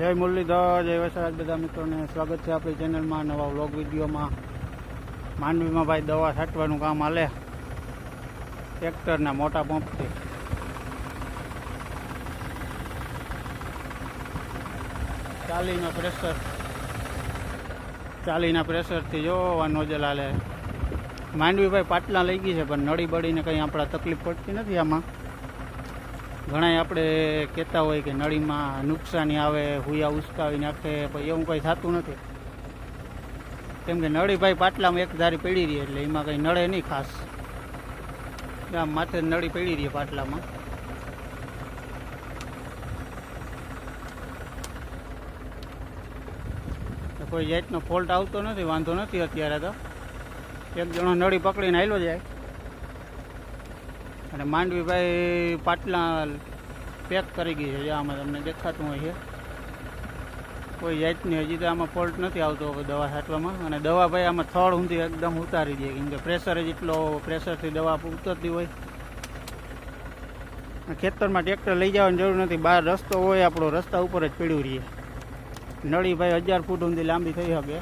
જય મુરલીધર, જય વસરાજ બધા મિત્રોને સ્વાગત છે આપણી ચેનલમાં નવા વ્લોગ વિડીયોમાં. માંડવીમાં ભાઈ દવા છાંટવાનું કામ હાલે. ટ્રેક્ટરના મોટા પંપથી. ચાલીના પ્રેશર. ચાલીના પ્રેશરથી જોવા નોજલ હાલે. માંડવી ભાઈ પાટલા લઈ ગઈ છે, પણ નળી બળીને કંઈ આપણા તકલીફ પડતી નથી આમાં. ઘણા આપણે કહેતા હોય કે નળીમાં નુકસાની આવે, હુયા ઉસકાવી નાખે, પણ એવું કંઈ થતું નથી. કેમ કે નળી ભાઈ પાટલામાં એક ધારી પડી રહી એટલે એમાં કંઈ નળે નહીં ખાસ. આમ માથે નળી પડી રહી પાટલામાં. કોઈ જાતનો ફોલ્ટ આવતો નથી, વાંધો નથી અત્યારે તો. એક જણો નળી પકડીને આવેલો જાય. અને માંડવીભાઈ પાટલા પેક કરી ગઈ છે. આમાં તમને દેખાતું હોય છે. કોઈ જાતની હજી તો આમાં ફોલ્ટ નથી આવતો દવા છાંટવામાં. અને દવા ભાઈ આમાં થડ ઊંધી એકદમ ઉતારી દે. કેમ કે પ્રેશર જ એટલો પ્રેશરથી દવા ઉતરતી હોય. ખેતરમાં ટ્રેક્ટર લઈ જવાની જરૂર નથી. બહાર રસ્તો હોય, આપણો રસ્તા ઉપર જ પડ્યું રહીએ નળી ભાઈ હજાર ફૂટ ઊંધી લાંબી થઈ શકે.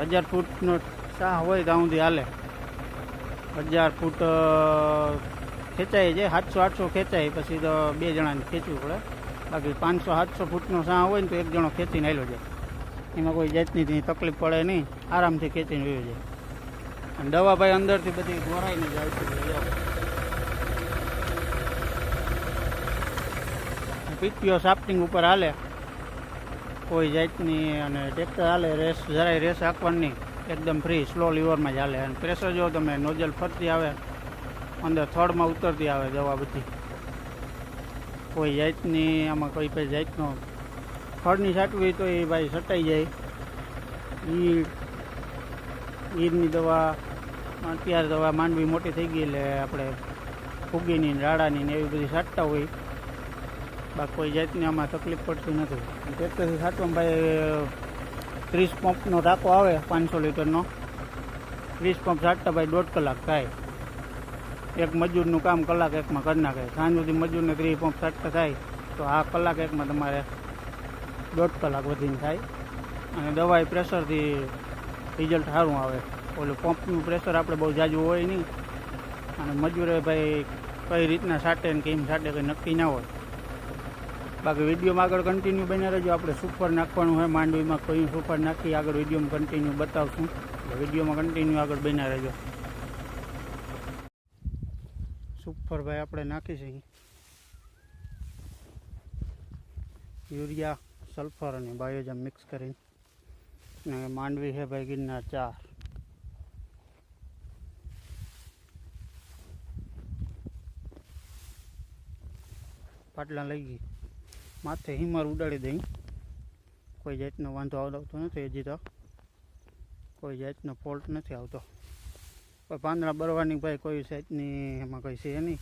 હજાર ફૂટનો શાહ હોય ત્યાં સુધી હાલે. હજાર ફૂટ ખેંચાય છે સાતસો, આઠસો ખેંચાય, પછી તો બે જણાને ખેંચવું પડે. બાકી પાંચસો, સાતસો ફૂટનો સાં હોય ને તો એક જણો ખેંચીને આવેલો જાય. એમાં કોઈ જાતની તકલીફ પડે નહીં, આરામથી ખેંચીને રહ્યો જાય. અને દવા ભાઈ અંદરથી બધી ગોરાઈને જાય છે. પીપીઓ સાફ્ટિંગ ઉપર હાલે. કોઈ જાતની અને ટ્રેક્ટર હાલે, રેસ, જરાય રેસ આપવાની નહીં. એકદમ ફ્રી સ્લો લીવરમાં ચાલે અને પ્રેશર જો તમે નોઝલ ફરતી આવે, અંદર થર્ડમાં ઉતરતી આવે દવા બધી. કોઈ જાતની, આમાં કોઈ કોઈ જાતનો થર્ડની છાંટવી તો એ ભાઈ સટાઈ જાય. ઈડ ઈડની દવા, અત્યારે દવા માંડવી મોટી થઈ ગઈ એટલે આપણે ફૂગીની રાડાની ને એવી બધી છાંટતા હોય. બાકી કોઈ જાતની આમાં તકલીફ પડતી નથી. ટ્રેક્ટરથી છાંટવામાં ભાઈ ત્રીસ પંપનો ટાંકો આવે, પાંચસો લીટરનો. ત્રીસ પંપ સાટતા ભાઈ દોઢ કલાક થાય. એક મજૂરનું કામ કલાક એકમાં કરી નાખે. સાંજ સુધી મજૂરને ત્રીસ પંપ છાંટતા થાય, તો આ કલાક એકમાં તમારે દોઢ કલાક વધીને થાય. અને દવાઈ પ્રેશરથી રિઝલ્ટ સારું આવે. ઓલું પંપનું પ્રેશર આપણે બહુ જાજુ હોય નહીં. અને મજૂરે ભાઈ કઈ રીતના સાટે ને કેમ સાટે કંઈ નક્કી ના હોય. બાકી વિડીયોમાં આગળ કન્ટિન્યુ બન્યા રહેજો. આપણે સુપર નાખવાનું હોય, માંડવીમાં કોઈ સુપર નાખી આગળ વિડીયોમાં કન્ટિન્યુ બતાવશું. વિડીયોમાં કન્ટિન્યુ આગળ બન્યા રહેજો. સુપર ભાઈ, આપણે નાખી છે યુરિયા સલ્ફર અને બાયોજમ મિક્સ કરીને. અને માંડવી છે ભાઈ ગિરનાર ચાર. પાટલા લઈ ગઈ. માથે હિમર ઉડાડી દઈ. કોઈ જાતનો વાંધો આવતો નથી હજી તો. કોઈ જાતનો ફોલ્ટ નથી આવતો. કોઈ પાંદડા બરવાની ભાઈ કોઈ જાતની એમાં કંઈ છે નહીં.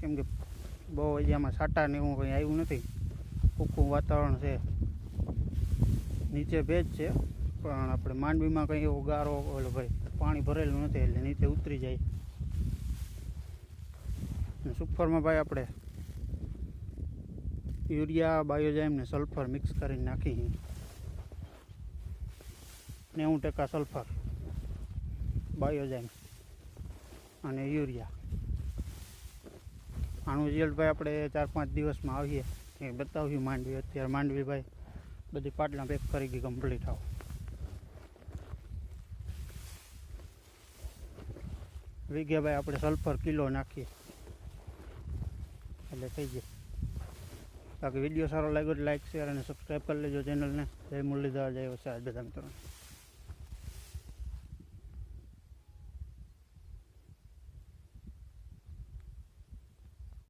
કેમ કે બહુ આમાં સાટા ને એવું કંઈ આવ્યું નથી. સૂકું વાતાવરણ છે. નીચે ભેજ છે, પણ આપણે માંડવીમાં કંઈ એવો ગારો, ઓલો ભાઈ, પાણી ભરેલું નથી એટલે નીચે ઉતરી જાય. સુપરમાં ભાઈ આપણે યુરિયા બાયોજાઇમ ને સલ્ફર મિક્સ કરીને નાખી નેવું ટકા સલ્ફર બાયોજાઇમ અને યુરિયા. આનું રિઝલ્ટ ભાઈ આપણે ચાર પાંચ દિવસમાં આવીએ. એ બતાવ્યું માંડવી. અત્યારે માંડવી ભાઈ બધી પાટલા પેક કરી ગઈ કમ્પ્લીટ આવો. વીઘે ભાઈ આપણે સલ્ફર કિલો નાખીએ. એટલે થઈ જાય બાકી વીડિયો સારો લાગ્યો લાઈક શેર અને સબસ્ક્રાઈબ કરી લેજો ચેનલને જય મુરલીધર, જય વસાદ બધા મિત્રો